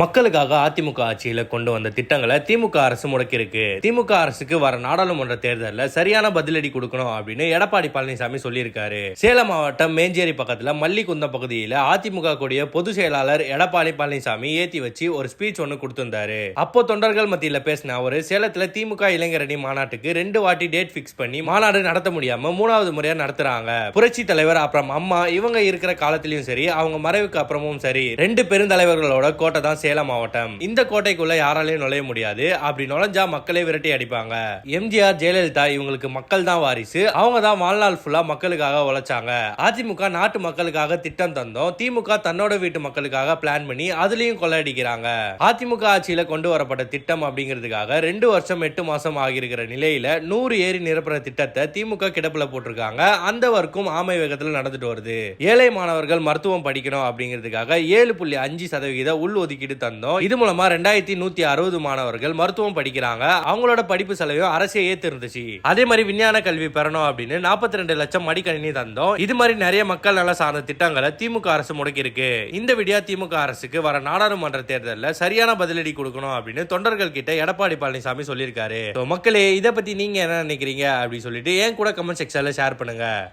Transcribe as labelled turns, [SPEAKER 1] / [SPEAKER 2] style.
[SPEAKER 1] மக்களுக்காக அதிமுக ஆட்சியில கொண்டு வந்த திட்டங்களை திமுக அரசு முடக்கியிருக்கு. திமுக அரசுக்கு வர நாடாளுமன்ற தேர்தலில் சரியான பதிலடி கொடுக்கணும் அப்படின்னு எடப்பாடி பழனிசாமி சொல்லியிருக்காரு. சேலம் மாவட்டம் மேஞ்சேரி பக்கத்துல மல்லிகுந்தம் பகுதியில் அதிமுக கூடிய பொதுச் செயலாளர் எடப்பாடி பழனிசாமி ஏத்தி வச்சு ஒரு ஸ்பீச் ஒன்று கொடுத்திருந்தாரு. அப்போ தொண்டர்கள் மத்தியில பேசின அவரு சேலத்துல திமுக இளைஞரணி மாநாட்டுக்கு ரெண்டு வாட்டி டேட் ஃபிக்ஸ் பண்ணி மாநாடு நடத்த முடியாம மூணாவது முறையா நடத்துறாங்க. புரட்சி தலைவர் அப்புறம் அம்மா இவங்க இருக்கிற காலத்திலயும் சரி அவங்க மறைவுக்கு அப்புறமும் சரி ரெண்டு பெருந்தலைவர்களோட கோட்டை தான் சேலம் மாவட்டம். இந்த கோட்டைக்குள்ள யாராலையும் நுழைய முடியாது. அப்படி நுழைஞ்சா மக்களே விரட்டி அடிப்பாங்க. எம்ஜிஆர் ஜெயலலிதா இவங்களுக்கு மக்கள் தான் வாரிசு. அவங்க தான் வாழ்நாள் ஃபுல்லா மக்களுக்காக உழைச்சாங்க. அதிமுக நாட்டு மக்களுக்காக திட்டம் தந்தோம். திமுக தன்னோட வீட்டு மக்களுக்காக பிளான் பண்ணி அதுலயும் கொள்ளையடிக்கிறாங்க. அதிமுக ஆட்சியில கொண்டு வரப்பட்ட திட்டம் அப்படிங்கிறதுக்காக ரெண்டு வருஷம் எட்டு மாசம் ஆகியிருக்கிற நிலையில நூறு ஏரி நிரப்புற திட்டத்தை திமுக கிடப்புல போட்டிருக்காங்க. அந்த வர்க்கும் ஆமை வேகத்தில் நடந்துட்டு வருது. ஏழை மாணவர்கள் மருத்துவம் படிக்கணும் அப்படிங்கிறதுக்காக ஏழு புள்ளி அஞ்சு சதவிகித உள் ஒதுக்கீடு தந்தோம். இது மூலமா ரெண்டாயிரத்தி நூத்தி அறுபது மாணவர்கள் மருத்துவம் படிக்கிறாங்க. அவங்களோட படிப்பு செலவையும் அரசே ஏத்து இருந்துச்சு அதே மாதிரி விஞ்ஞான கல்வி பெறணும் அப்படின்னு நாற்பத்தி ரெண்டு லட்சம் மடிக்கணினி தந்தோம். இது மாதிரி நிறைய மக்கள் நல சார்ந்த திட்டங்களை திமுக அரசு முடக்கி இருக்கு இந்த விடியா திமுக அரசுக்கு வர நாடாளுமன்ற தேர்தலில் சரியான பதிலடி கொடுக்கணும் அப்படின்னு தொண்டர்கள் கிட்ட எடப்பாடி பழனிசாமி சொல்லியிருக்காரு. மக்களே இதை பத்தி நீங்க என்ன நினைக்கிறீங்க அப்படின்னு சொல்லிட்டு ஏன் கூட கமெண்ட் செக்ஷன்ல ஷேர் பண்ணுங்க.